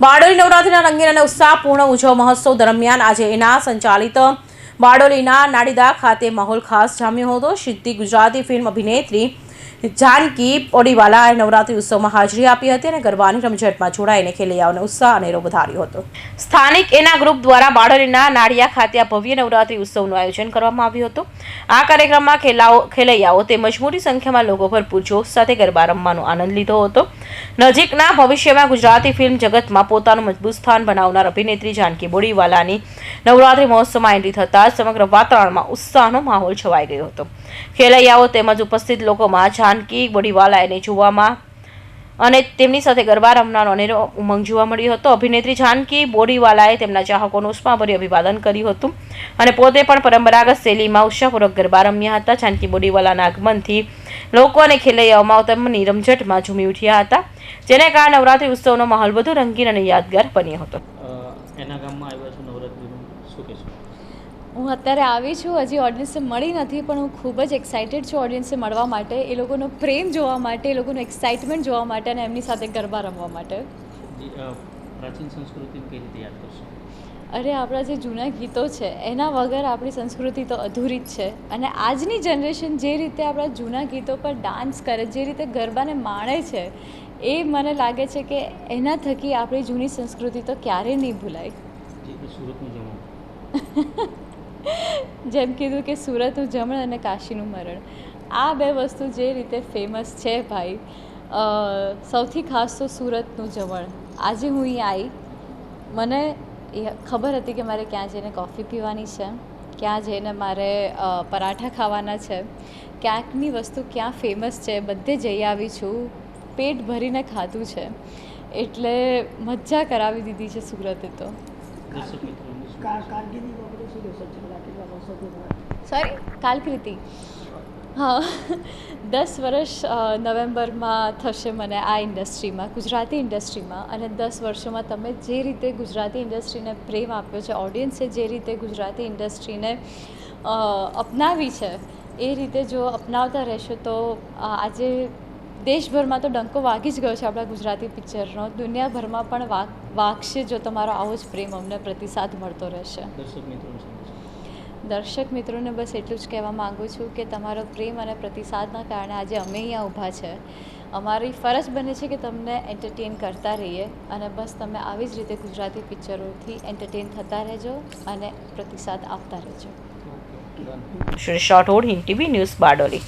બારડોલી નવરાત્રિના રંગીન અને ઉત્સાહપૂર્ણ ઉજવ મહોત્સવ દરમિયાન આજે એના સંચાલિત બારડોલીના નાડીદા ખાતે માહોલ ખાસ જામ્યો હતો. સિદ્ધિ ગુજરાતી ફિલ્મ અભિનેત્રી જાનકી ઓડીવાલાએ નવરાત્રી ઉત્સવમાં હાજરી આપી હતી અને ગરબાની રમઝટમાં જોડાઈને ખેલૈયાઓને ઉત્સાહ અનેરો વધાર્યો હતો. સ્થાનિક એના ગ્રુપ દ્વારા બારડોલીના નાડિયા ખાતે આ ભવ્ય નવરાત્રિ ઉત્સવનું આયોજન કરવામાં આવ્યું હતું. આ કાર્યક્રમમાં ખેલાઓ ખેલૈયાઓ તેમજ મોટી સંખ્યામાં લોકો ભરપૂર જોશ સાથે ગરબા રમવાનો આનંદ લીધો હતો. નજીકના ભવિષ્યમાં ગુજરાતી ફિલ્મ જગતમાં પોતાનું મજબૂત સ્થાન બનાવનાર અભિનેત્રી જાનકી બોડીવાલાની નવરાત્રી મહોત્સવમાં એન્ટ્રી થતાં સમગ્ર વાતાવરણમાં ઉત્સાહનો માહોલ છવાઈ ગયો હતો. ખેલૈયાઓ તેમજ ઉપસ્થિત લોકોમાં જાનકી બોડીવાલાને જોવામાં અને તેમની સાથે ગરબા રમનારો અનેરો ઉમંગ જોવા મળ્યો હતો. અભિનેત્રી જાનકી બોડીવાલાએ તેમના ચાહકોનું ઉષ્માભર્યું અભિવાદન કર્યું હતું અને પોતે પણ પરંપરાગત શૈલીમાં ઉત્સાહપૂર્વક ગરબા રમ્યા હતા. જાનકી બોડીવાલાના આગમનથી લોકો અને ખેલૈયાઓમાં તેમની રમઝટમાં ઝૂમી ઉઠ્યા હતા જેને કારણે નવરાત્રિ ઉત્સવનો માહોલ વધુ રંગીન અને યાદગાર બન્યો હતો. એના ગામમાં આવ્યા છો નવરાત્રિનું શું કહેશો હું અત્યારે આવી છું હજી ઓડિયન્સને મળી નથી પણ હું ખૂબ જ એક્સાઇટેડ છું ઓડિયન્સને મળવા માટે એ લોકોનો પ્રેમ જોવા માટે એ લોકોનો એક્સાઇટમેન્ટ જોવા માટે અને એમની સાથે ગરબા રમવા માટે. પ્રાચીન સંસ્કૃતિને કઈ રીતે યાદ કરશો? અરે આપણા જે જૂના ગીતો છે એના વગર આપણી સંસ્કૃતિ તો અધૂરી જ છે. અને આજની જનરેશન જે રીતે આપણા જૂના ગીતો પર ડાન્સ કરે જે રીતે ગરબાને માણે છે એ મને લાગે છે કે એના થકી આપણી જૂની સંસ્કૃતિ તો ક્યારેય નહીં ભૂલાય. જેમ કીધું કે સુરતનું જમણ અને કાશીનું મરણ. આ બે વસ્તુ જે રીતે ફેમસ છે ભાઈ સૌથી ખાસ તો સુરતનું જમણ. આજે હું અહીં આવી મને એ ખબર હતી કે મારે ક્યાં જઈને કોફી પીવાની છે ક્યાં જઈને મારે પરાઠા ખાવાના છે ક્યાંકની વસ્તુ ક્યાં ફેમસ છે બધે જઈ આવી છું પેટ ભરીને ખાધું છે. એટલે મજા કરાવી દીધી છે સુરતે તો. સોરી કાલકૃતિ હા. દસ વર્ષ નવેમ્બરમાં થશે મને આ ઇન્ડસ્ટ્રીમાં, ગુજરાતી ઇન્ડસ્ટ્રીમાં. અને દસ વર્ષોમાં તમે જે રીતે ગુજરાતી ઇન્ડસ્ટ્રીને પ્રેમ આપ્યો છે, ઓડિયન્સે જે રીતે ગુજરાતી ઇન્ડસ્ટ્રીને અપનાવી છે, એ રીતે જો અપનાવતા રહેશો તો આજે દેશભરમાં તો ડંકો વાગી જ ગયો છે આપણા ગુજરાતી પિક્ચરનો. દુનિયાભરમાં પણ વાગ, વાગશે જો તમારો આવો જ પ્રેમ અમને પ્રતિસાદ મળતો રહેશે. દર્શક કહેશો દર્શક મિત્રોને બસ એટલું જ કહેવા માગું છું કે તમારો પ્રેમ અને પ્રતિસાદના કારણે આજે અમે અહીંયા ઊભા છે. અમારી ફરજ બને છે કે તમને એન્ટરટેન કરતા રહીએ અને બસ તમે આવી જ રીતે ગુજરાતી પિક્ચરોથી એન્ટરટેન થતા રહેજો અને પ્રતિસાદ આપતા રહેજો. Shri Rathod Hind TV news Bardoli